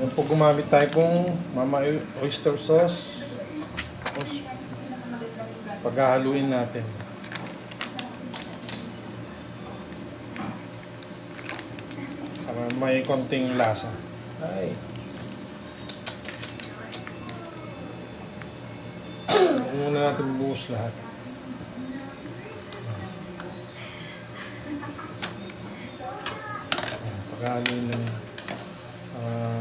Yan po gumamit tayo pong mama oyster sauce. Tapos paghahaluin natin. Para may konting lasa. Ay. Muna natin buhos lahat. Paghahaluin lang. Ah,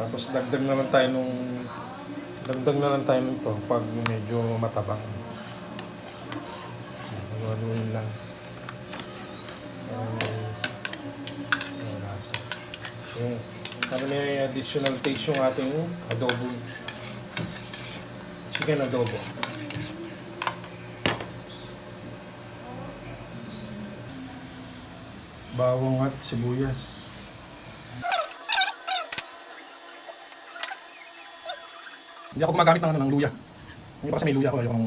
tapos dagdag na lang tayo nung dagdag na lang tayo nito pag medyo matabang. Haluin lang. Um. Yung, para may additional taste yung ating adobo. Chicken adobo. Bawang at sibuyas. Hindi ako gumagamit ng, ano, ng luya. Hindi kasi may luya ako. Ayaw ng,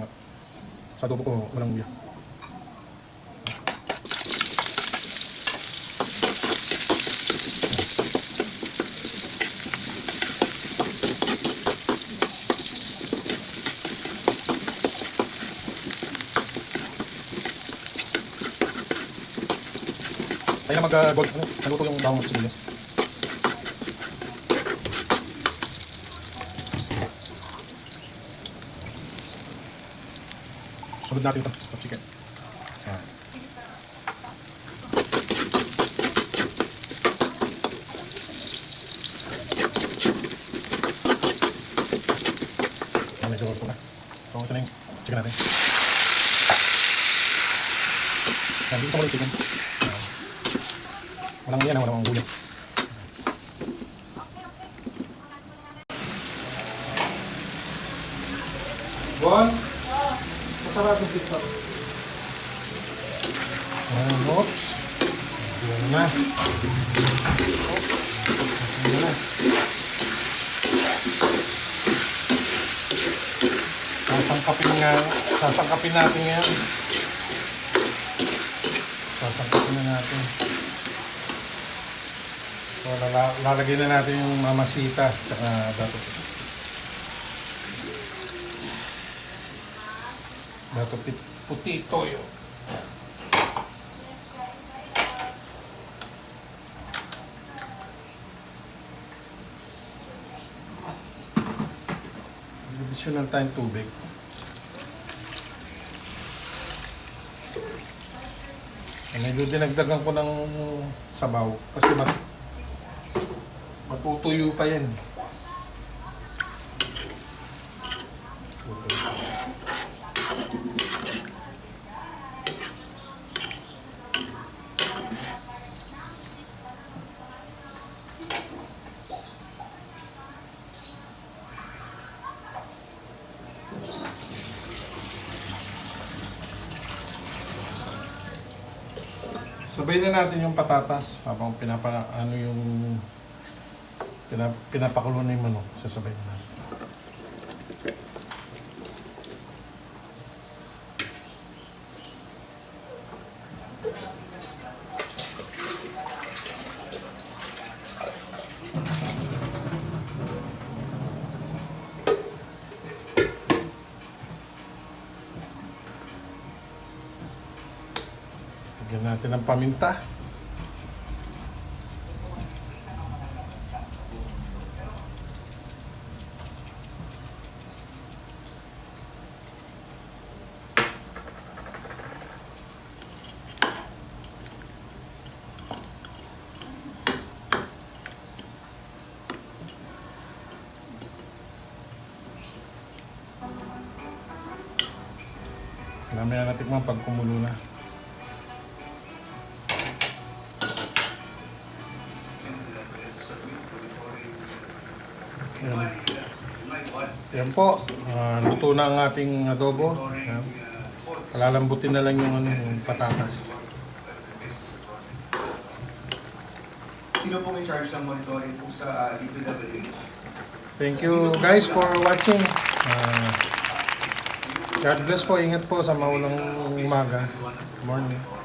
sa adobo ko walang luya. Tayo na mag-gold. ano, naluto yung bawang sibuyas. Sunod natin ito, ito chicken. Ayan. Ayan, medyo ito na. So, ito na yung chicken natin. Ayan, dito mo yung chicken. Ayan. Walang yan, walang gulay. Bon, yung pizza. Ayan, oops. Ayan na. Ayan na. Sasangkapin nga, sasangkapin natin ngayon. Sasangkapin na natin. So, lala- lalagyan na natin yung mamasita saka dato. Dato puti toyo. Additional tayong tubig. Eh, Medyo dinagdagan ko ng sabaw kasi mat matutuyo pa yan. Sabay na natin yung patatas habang pinapa ano yung pinap, pinapakulo na yung manok. Sasabay na natin. Lagyan natin ng paminta. Mamaya natin mga pag kumulo na. Yan. Yan po. Ah, luto na ang ating adobo. Yan. Palalambutin na lang yung, ano, yung patatas. Sino pong in charge ng monitoring po sa uh, DPWH? Thank you guys for watching. Ah, God bless po. Ingat po sa maulang umaga. Morning.